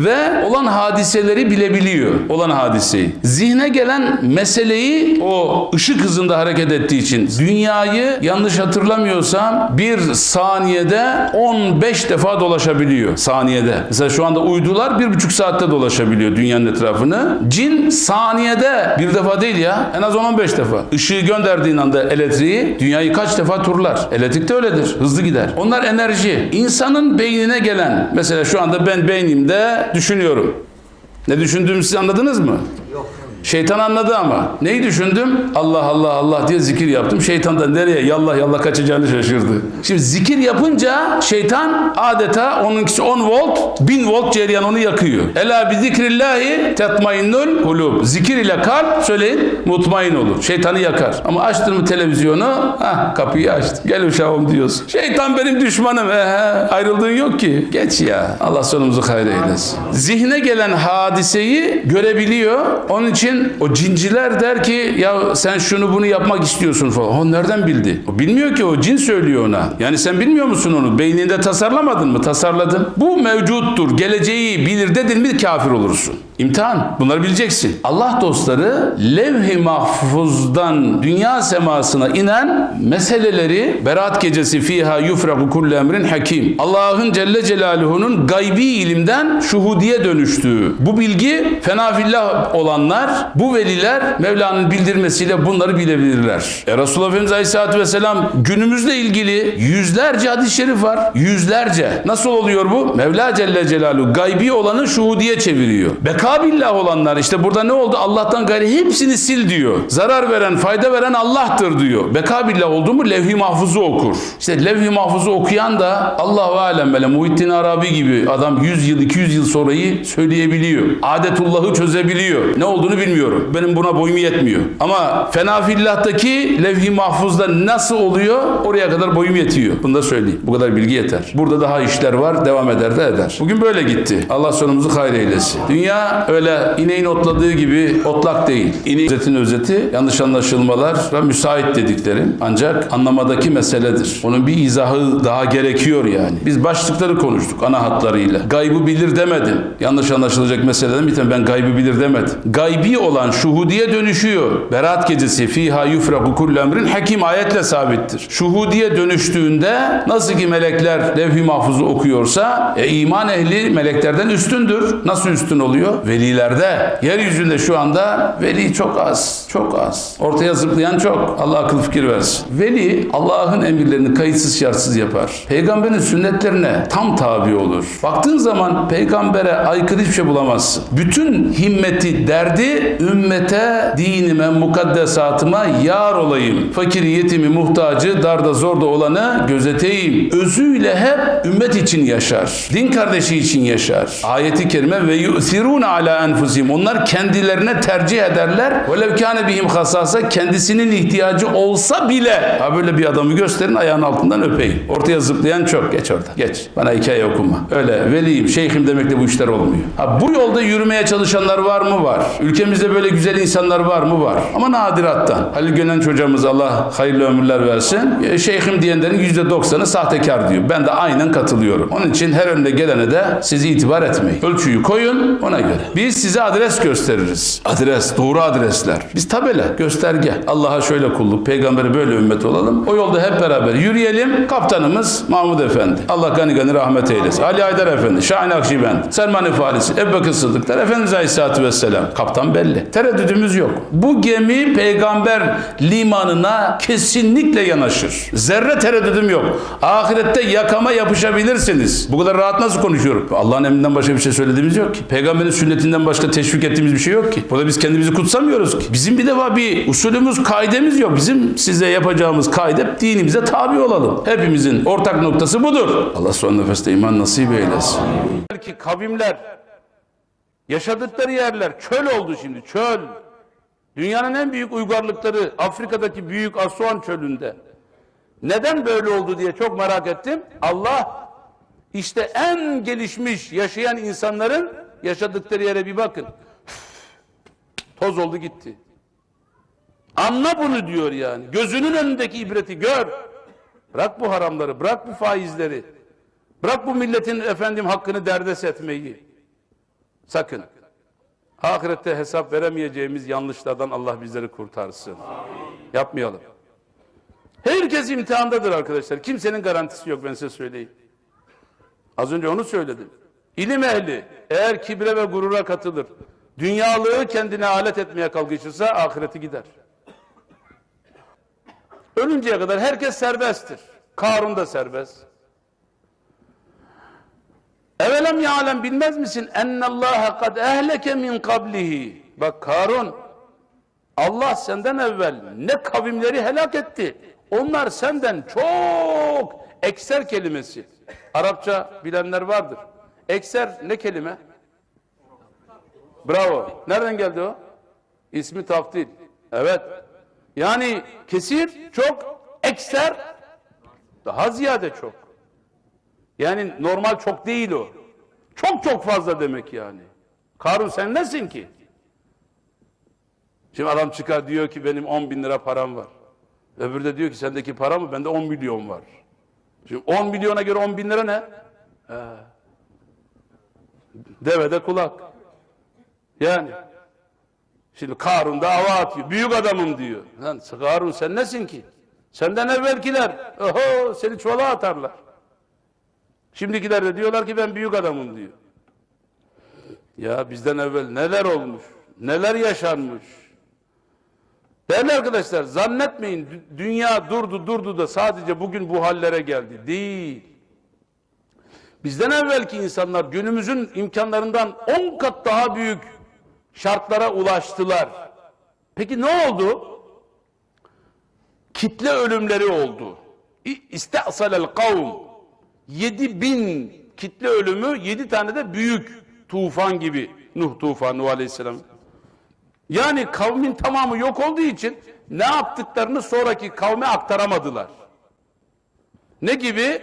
ve olan hadiseleri bilebiliyor. Olan hadiseyi. Zihne gelen meseleyi o ışık hızında hareket ettiği için dünyayı yanlış hatırlamıyorsam bir saniyede 15 defa dolaşabiliyor. Saniyede. Mesela şu anda uydular bir buçuk saatte dolaşabiliyor dünyanın etrafını. Cin saniyede bir defa değil ya en az 10-15 defa. Işığı gönderdiğin anda elektriği dünyayı kaç defa turlar. Elektrik de öyledir. Hızlı gider. Onlar enerji. İnsanın beynine gelen mesela şu anda ben beynimde düşünüyorum. Ne düşündüğümü siz anladınız mı? Şeytan anladı ama. Neyi düşündüm? Allah Allah Allah diye zikir yaptım. Şeytan da nereye yallah yallah kaçacağını şaşırdı. Şimdi zikir yapınca şeytan adeta onunkisi 10 volt, 1000 volt cereyan onu yakıyor. Ela bi zikrillahi tetmainnul kulub. Zikir ile kalp söyleyin mutmain olur. Şeytanı yakar. Ama açtın mı televizyonu? Hah kapıyı açtı. Gel uşağım diyorsun. Şeytan benim düşmanım. Ee, ayrıldığın yok ki. Geç ya. Allah sonumuzu hayır eylesin. Zihne gelen hadiseyi görebiliyor. Onun için o cinciler der ki ya sen şunu bunu yapmak istiyorsun falan. O nereden bildi? O bilmiyor ki o cin söylüyor ona. Yani sen bilmiyor musun onu? Beyninde tasarlamadın mı? Tasarladın. Bu mevcuttur. Geleceği bilir dedin mi kafir olursun. İmtihan. Bunları bileceksin. Allah dostları levh-i mahfuzdan dünya semasına inen meseleleri Berat gecesi fiha yufraku kullu emrin hakim. Allah'ın Celle Celaluhu'nun gaybi ilimden şuhudiye dönüştüğü. Bu bilgi fenafillah olanlar, bu veliler Mevla'nın bildirmesiyle bunları bilebilirler. E Resulullah Efendimiz Aleyhisselatü Vesselam günümüzle ilgili yüzlerce hadis-i şerif var. Yüzlerce. Nasıl oluyor bu? Mevla Celle Celaluhu gaybi olanı şuhudiye çeviriyor. Beka billah olanlar işte burada ne oldu? Allah'tan gayri hepsini sil diyor. Zarar veren, fayda veren Allah'tır diyor. Beka billah oldu mu levh-i mahfuzu okur. İşte levh-i mahfuzu okuyan da Allahu alem böyle Muhittin Arabi gibi adam 100 yıl 200 yıl sonrayı söyleyebiliyor. Adetullah'ı çözebiliyor. Ne olduğunu bilmiyorum. Benim buna boyum yetmiyor. Ama fenafillah'taki levh-i mahfuzda nasıl oluyor? Oraya kadar boyum yetiyor. Bunu da söyleyeyim. Bu kadar bilgi yeter. Burada daha işler var. Devam eder de eder. Bugün böyle gitti. Allah sonumuzu hayır eylesin. Dünya öyle ineğin otladığı gibi otlak değil. İneğin özetin özeti yanlış anlaşılmalara müsait dediklerim. Ancak anlamadaki meseledir. Onun bir izahı daha gerekiyor yani. Biz başlıkları konuştuk ana hatlarıyla. Gaybı bilir demedim. Yanlış anlaşılacak meseleden bir tane ben gaybı bilir demedim. Gaybi olan şuhudiye dönüşüyor. Berat gecesi fiha yufraku kullu emrin hakim ayetle sabittir. Şuhudiye dönüştüğünde nasıl ki melekler levh-i mahfuzu okuyorsa e, iman ehli meleklerden üstündür. Nasıl üstün oluyor? Velilerde. Yeryüzünde şu anda veli çok az. Çok az. Ortaya zıplayan çok. Allah akıl fikir versin. Veli Allah'ın emirlerini kayıtsız şartsız yapar. Peygamberin sünnetlerine tam tabi olur. Baktığın zaman peygambere aykırı hiçbir şey bulamazsın. Bütün himmeti, derdi ümmete, dinime, mukaddesatıma yar olayım. Fakiri, yetimi, muhtacı, darda zorda olanı gözeteyim. Özüyle hep ümmet için yaşar. Din kardeşi için yaşar. Ayeti kerime ve yu'thiruna ala enfusihim. Onlar kendilerine tercih ederler. Velev kâne bihim hasasa kendisinin ihtiyacı olsa bile. Ha böyle bir adamı gösterin ayağın altından öpeyim. Ortaya zıplayan çok. Geç orada. Geç. Bana hikaye okuma. Öyle veliyim, şeyhim demekle bu işler olmuyor. Ha bu yolda yürümeye çalışanlar var mı? Var. Ülkemizde böyle güzel insanlar var mı? Var. Ama nadirattan. Halil Gönenç hocamız Allah hayırlı ömürler versin. E, Şeyhim diyenlerin %90'ı sahtekar diyor. Ben de aynen katılıyorum. Onun için her önüne gelene de siz itibar etmeyin. Ölçüyü koyun ona göre. Biz size adres gösteririz. Adres, doğru adresler. Biz tabela, gösterge. Allah'a şöyle kulluk, peygambere böyle ümmet olalım. O yolda hep beraber yürüyelim. Kaptanımız Mahmud Efendi. Allah gani gani rahmet eylesin. Ali Aydar Efendi, Şahin Akşibend, Selman-ı Farisi, Ebu Sıddıklar, Efendimiz Aleyhisselatü Vesselam. Kaptan belli. Tereddüdümüz yok. Bu gemi peygamber limanına kesinlikle yanaşır. Zerre tereddüdüm yok. Ahirette yakama yapışabilirsiniz. Bu kadar rahat nasıl konuşuyorum? Allah'ın emrinden başka bir şey söylediğimiz yok ki. Peygamberin sünnetinden başka teşvik ettiğimiz bir şey yok ki. Burada biz kendimizi kutsamıyoruz ki. Bizim bir defa bir usulümüz, kaidemiz yok. Bizim size yapacağımız kaide dinimize tabi olalım. Hepimizin ortak noktası budur. Allah son nefeste iman nasip eylesin. Belki kavimler yaşadıkları yerler çöl oldu şimdi çöl. Dünyanın en büyük uygarlıkları Afrika'daki büyük Aswan çölünde. Neden böyle oldu diye çok merak ettim. Allah işte en gelişmiş yaşayan insanların yaşadıkları yere bir bakın. Toz oldu gitti. Anla bunu diyor yani. Gözünün önündeki ibreti gör. Bırak bu haramları, bırak bu faizleri. Bırak bu milletin efendim hakkını derdest etmeyi. Sakın. Ahirette hesap veremeyeceğimiz yanlışlardan Allah bizleri kurtarsın. Yapmayalım. Herkes imtihandadır arkadaşlar. Kimsenin garantisi yok ben size söyleyeyim. Az önce onu söyledim. İlim ehli eğer kibre ve gurura katılır, dünyalığı kendine alet etmeye kalkışırsa ahireti gider. Ölünceye kadar herkes serbesttir. Karun da serbest. Evelem ya'lem bilmez misin? Ennallâhe kad ehleke min kablihi. Bak Karun Allah senden evvel ne kavimleri helak etti. Onlar senden çok ekser kelimesi. Arapça bilenler vardır. Ekser ne kelime? Bravo. Nereden geldi o? İsmi taftil. Evet. Yani kesir çok, ekser daha ziyade çok. Yani normal çok değil o. Çok çok fazla demek yani. Karun sen nesin ki? Şimdi adam çıkar diyor ki benim 10 bin lira param var. Öbürü de diyor ki sendeki para mı? Bende 10 milyon var. Şimdi 10 milyona göre 10 bin lira ne? He. Devede kulak. Yani. Şimdi Karun da hava atıyor. Büyük adamım diyor. Lan Karun sen nesin ki? Senden evvelkiler. Oho seni çuvala atarlar. Şimdikiler de diyorlar ki ben büyük adamım diyor. Ya bizden evvel neler olmuş, neler yaşanmış. Değerli arkadaşlar zannetmeyin dü- dünya durdu durdu da sadece bugün bu hallere geldi. Değil. Bizden evvelki insanlar günümüzün imkanlarından 10 kat daha büyük şartlara ulaştılar. Peki ne oldu? Kitle ölümleri oldu. İste'salel kavm. 7 bin kitle ölümü, 7 tane de büyük tufan gibi. Nuh tufanı Aleyhisselam. Yani kavmin tamamı yok olduğu için ne yaptıklarını sonraki kavme aktaramadılar. Ne gibi?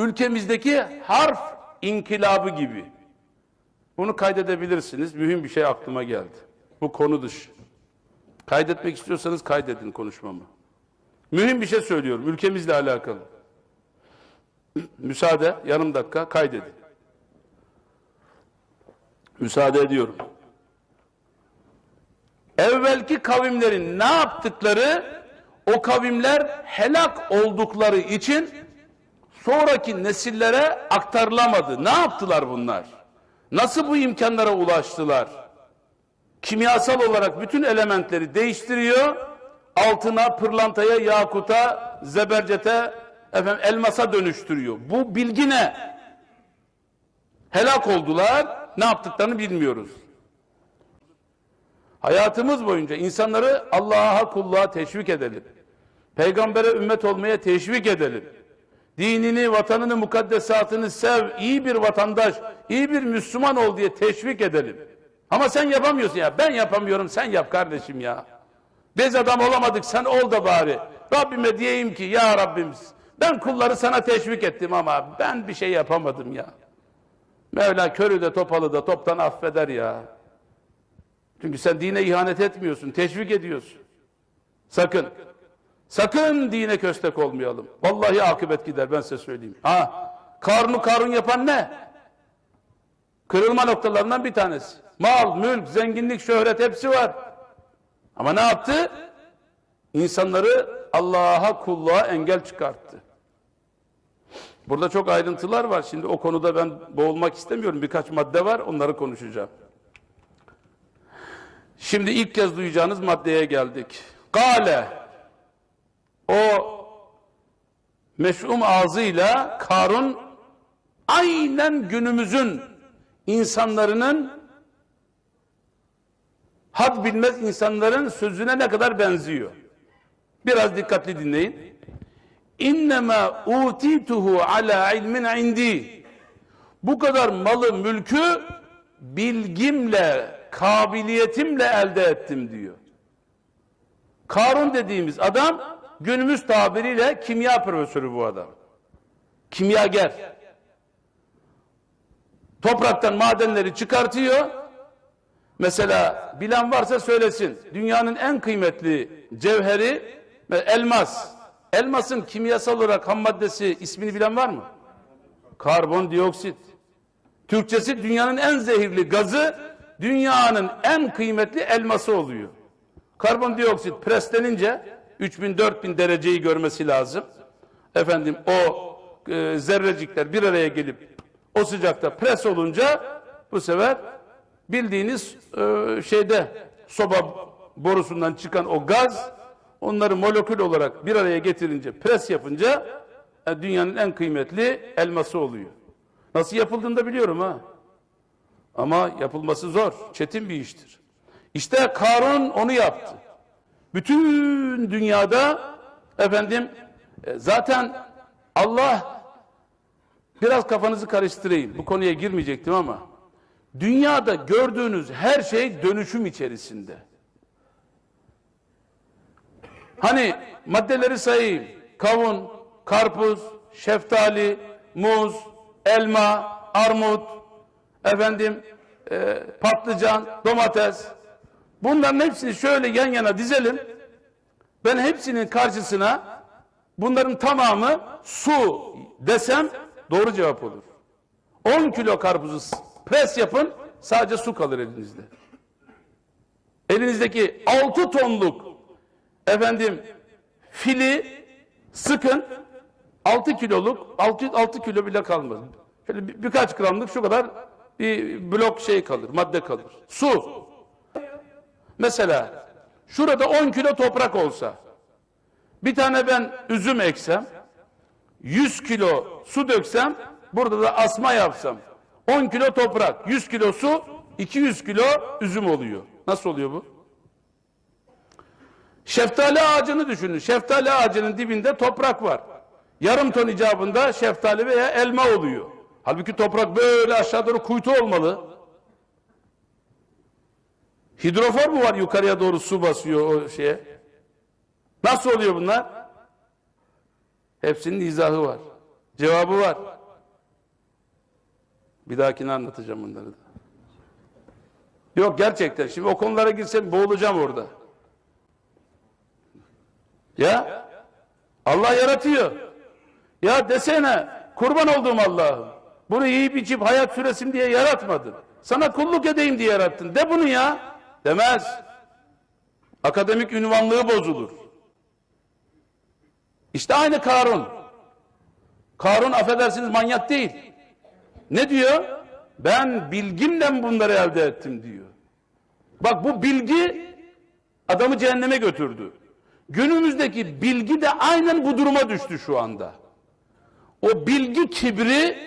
Ülkemizdeki harf inkılabı gibi. Bunu kaydedebilirsiniz. Mühim bir şey aklıma geldi. Bu konu dışı. Kaydetmek istiyorsanız kaydedin konuşmamı. Mühim bir şey söylüyorum ülkemizle alakalı. Müsaade, yarım dakika kaydedin. Müsaade ediyorum. Evvelki kavimlerin ne yaptıkları, o kavimler helak oldukları için sonraki nesillere aktarılamadı. Ne yaptılar bunlar? Nasıl bu imkanlara ulaştılar? Kimyasal olarak bütün elementleri değiştiriyor, altına, pırlantaya, yakuta, zebercete, efendim elmasa dönüştürüyor. Bu bilgi ne? Helak oldular, ne yaptıklarını bilmiyoruz. Hayatımız boyunca insanları Allah'a kulluğa teşvik edelim. Peygambere ümmet olmaya teşvik edelim. Dinini, vatanını, mukaddesatını sev, iyi bir vatandaş, iyi bir Müslüman ol diye teşvik edelim. Ama sen yapamıyorsun ya. Ben yapamıyorum, sen yap kardeşim ya. Biz adam olamadık, sen ol da bari. Rabbime diyeyim ki, ya Rabbimiz, ben kulları sana teşvik ettim ama ben bir şey yapamadım ya. Mevla körü de topalı da toptan affeder ya. Çünkü sen dine ihanet etmiyorsun, teşvik ediyorsun. Sakın. Sakın dine köstek olmayalım. Vallahi akıbet gider ben size söyleyeyim. Ha, karnu karun yapan ne? Kırılma noktalarından bir tanesi. Mal, mülk, zenginlik, şöhret hepsi var. Ama ne yaptı? İnsanları Allah'a kulluğa engel çıkarttı. Burada çok ayrıntılar var. Şimdi o konuda ben boğulmak istemiyorum. Birkaç madde var. Onları konuşacağım. Şimdi ilk kez duyacağınız maddeye geldik. Gale o meşhum ağzıyla Karun aynen günümüzün insanlarının had bilmez insanların sözüne ne kadar benziyor. Biraz dikkatli dinleyin. İnnemâ utituhu ala ilmin indi. Bu kadar malı, mülkü bilgimle, kabiliyetimle elde ettim diyor. Karun dediğimiz adam günümüz tabiriyle kimya profesörü bu adam. Kimyager. Topraktan madenleri çıkartıyor. Mesela bilen varsa söylesin. Dünyanın en kıymetli cevheri elmas. Elmasın kimyasal olarak ham maddesi ismini bilen var mı? Karbondioksit. Türkçesi dünyanın en zehirli gazı, dünyanın en kıymetli elması oluyor. Karbondioksit preslenince 3000-4000 dereceyi görmesi lazım. Efendim o e, zerrecikler bir araya gelip o sıcakta pres olunca bu sefer bildiğiniz e, şeyde soba borusundan çıkan o gaz onları molekül olarak bir araya getirince pres yapınca e, dünyanın en kıymetli elması oluyor. Nasıl yapıldığını da biliyorum ha. Ama yapılması zor, çetin bir iştir. İşte Karun onu yaptı. Bütün dünyada efendim e, zaten Allah biraz kafanızı karıştırayım. Bu konuya girmeyecektim ama dünyada gördüğünüz her şey dönüşüm içerisinde. Hani maddeleri sayayım. Kavun, karpuz, şeftali, muz, elma, armut, efendim e, patlıcan, domates. Bunların hepsini şöyle yan yana dizelim. Ben hepsinin karşısına bunların tamamı su desem doğru cevap olur. 10 kilo karpuzu pres yapın sadece su kalır elinizde. Elinizdeki 6 tonluk efendim fili sıkın 6 kiloluk 6, 6 kilo bile kalmaz. Şöyle bir, birkaç gramlık şu kadar bir blok şey kalır, madde kalır. Su. Mesela şurada 10 kilo toprak olsa bir tane ben üzüm eksem 100 kilo su döksem burada da asma yapsam 10 kilo toprak 100 kilo su 200 kilo üzüm oluyor. Nasıl oluyor bu? Şeftali ağacını düşünün. Şeftali ağacının dibinde toprak var. Yarım ton icabında şeftali veya elma oluyor. Halbuki toprak böyle aşağı doğru kuytu olmalı. Hidrofor mu var yukarıya doğru su basıyor o şeye? Nasıl oluyor bunlar? Hepsinin izahı var. Cevabı var. Bir dahakini anlatacağım bunları da. Yok gerçekten. Şimdi o konulara girsem boğulacağım orada. Ya Allah yaratıyor. Ya desene kurban olduğum Allah'ım. Bunu yiyip içip hayat süresin diye yaratmadın. Sana kulluk edeyim diye yarattın. De bunu ya. Demez. Akademik ünvanlığı bozulur. İşte aynı Karun. Karun affedersiniz manyak değil. Ne diyor? Ben bilgimle bunları elde ettim diyor. Bak bu bilgi adamı cehenneme götürdü. Günümüzdeki bilgi de aynen bu duruma düştü şu anda. O bilgi kibri,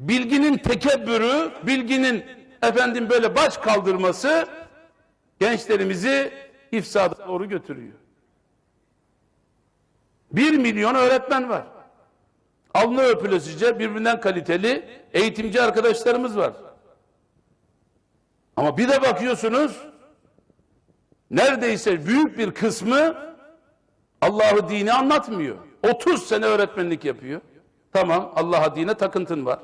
bilginin tekebbürü, bilginin efendim böyle baş kaldırması gençlerimizi ifsada doğru götürüyor. Bir milyon öğretmen var. Alnı öpülesice birbirinden kaliteli eğitimci arkadaşlarımız var. Ama bir de bakıyorsunuz neredeyse büyük bir kısmı Allah'ı dini anlatmıyor. 30 sene öğretmenlik yapıyor. Tamam Allah'a dine takıntın var.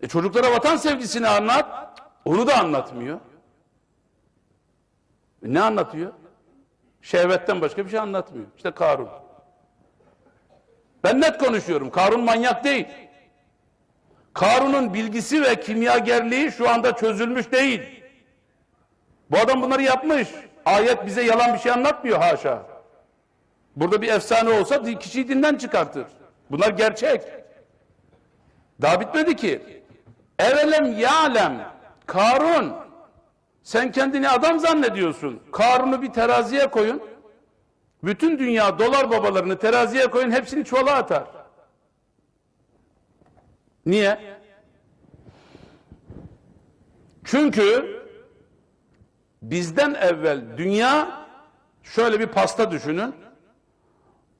E çocuklara vatan sevgisini anlat. Onu da anlatmıyor. Ne anlatıyor? Şehvetten başka bir şey anlatmıyor. İşte Karun. Ben net konuşuyorum. Karun manyak değil. Karun'un bilgisi ve kimyagerliği şu anda çözülmüş değil. Bu adam bunları yapmış. Ayet bize yalan bir şey anlatmıyor haşa. Burada bir efsane olsa kişiyi dinden çıkartır. Bunlar gerçek. Daha bitmedi ki. Evelem yalem Karun sen kendini adam zannediyorsun. Karun'u bir teraziye koyun. Bütün dünya dolar babalarını teraziye koyun hepsini çuvala atar. Niye? Çünkü bizden evvel dünya şöyle bir pasta düşünün.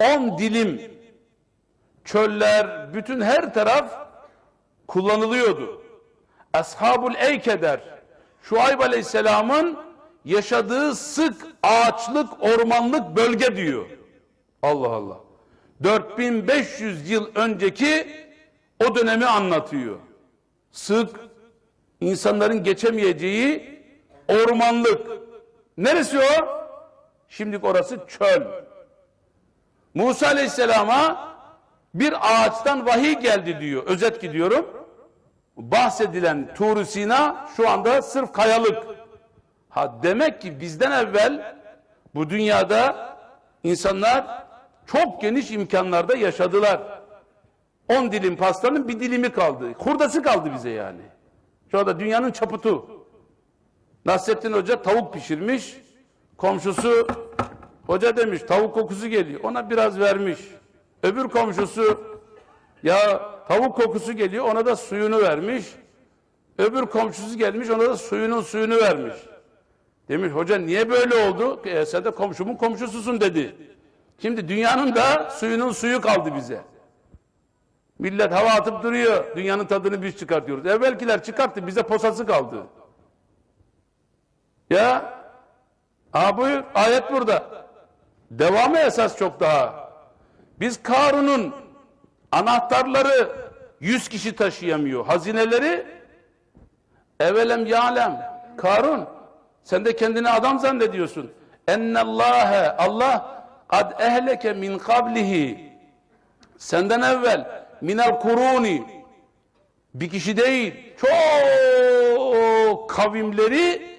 10 dilim çöller, bütün her taraf kullanılıyordu. Ashabul Eyke Şuayb Aleyhisselam'ın yaşadığı sık ağaçlık, ormanlık bölge diyor. Allah Allah. 4500 yıl önceki o dönemi anlatıyor. Sık, insanların geçemeyeceği ormanlık. Neresi o? Şimdilik orası çöl. Musa Aleyhisselam'a bir ağaçtan vahiy geldi diyor. Özet gidiyorum. Bahsedilen Tur Sina şu anda sırf kayalık. Ha demek ki bizden evvel bu dünyada insanlar çok geniş imkanlarda yaşadılar. 10 dilim pastanın bir dilimi kaldı. Hurdası kaldı bize yani. Şu anda dünyanın çaputu. Nasrettin Hoca tavuk pişirmiş. Komşusu hoca demiş tavuk kokusu geliyor. Ona biraz vermiş. Öbür komşusu ya tavuk kokusu geliyor ona da suyunu vermiş. Öbür komşusu gelmiş ona da suyunun suyunu vermiş. Demiş hoca niye böyle oldu? E, sen de komşumun komşususun dedi. Şimdi dünyanın da suyunun suyu kaldı bize. Millet hava atıp duruyor. Dünyanın tadını biz çıkartıyoruz. Evvelkiler çıkarttı bize posası kaldı. Ya Aa buyur ayet burada. Devamı esas çok daha. Biz Karun'un anahtarları 100 kişi taşıyamıyor. Hazineleri evelem yalem. Karun sen de kendini adam zannediyorsun. Ennallâhe Allah kad ehleke min kablihi senden evvel minel kuruni bir kişi değil çok kavimleri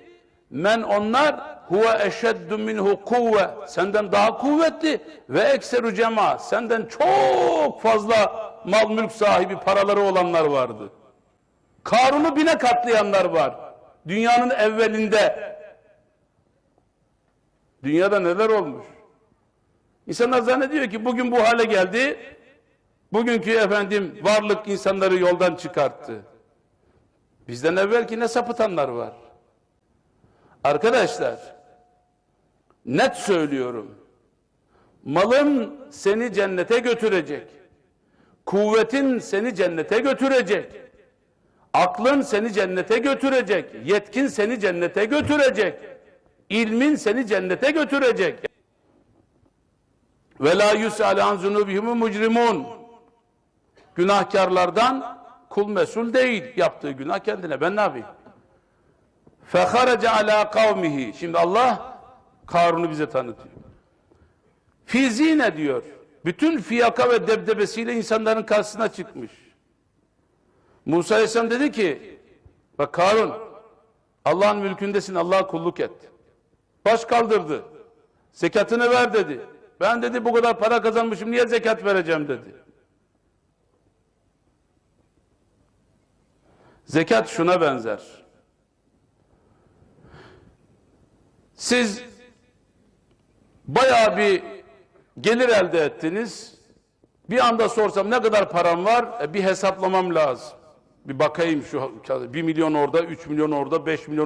men onlar huve eşeddu minhu kuvve senden daha kuvvetli ve ekseru cema senden çok fazla mal mülk sahibi paraları olanlar vardı. Karun'u bine katlayanlar var. Dünyanın evvelinde. Dünyada neler olmuş? İnsanlar zannediyor ki bugün bu hale geldi. Bugünkü efendim varlık insanları yoldan çıkarttı. Bizden evvelki ne sapıtanlar var. Arkadaşlar net söylüyorum. Malın seni cennete götürecek. Kuvvetin seni cennete götürecek. Aklın seni cennete götürecek. Yetkin seni cennete götürecek. İlmin seni cennete götürecek. Ve la yus'al an zunubihimu mucrimun. Günahkarlardan kul mesul değil. Yaptığı günah kendine. Ben ne yapayım? Feharece ala kavmihi. Şimdi Allah Karun'u bize tanıtıyor. Fizine diyor. Bütün fiyaka ve debdebesiyle insanların karşısına çıkmış. Musa Aleyhisselam dedi ki bak Karun Allah'ın mülkündesin Allah'a kulluk et. Baş kaldırdı. Zekatını ver dedi. Ben dedi bu kadar para kazanmışım niye zekat vereceğim dedi. Zekat şuna benzer. Siz bayağı bir gelir elde ettiniz. Bir anda sorsam ne kadar param var? E, bir hesaplamam lazım. Bir bakayım şu bir milyon orada, üç milyon orada, beş milyon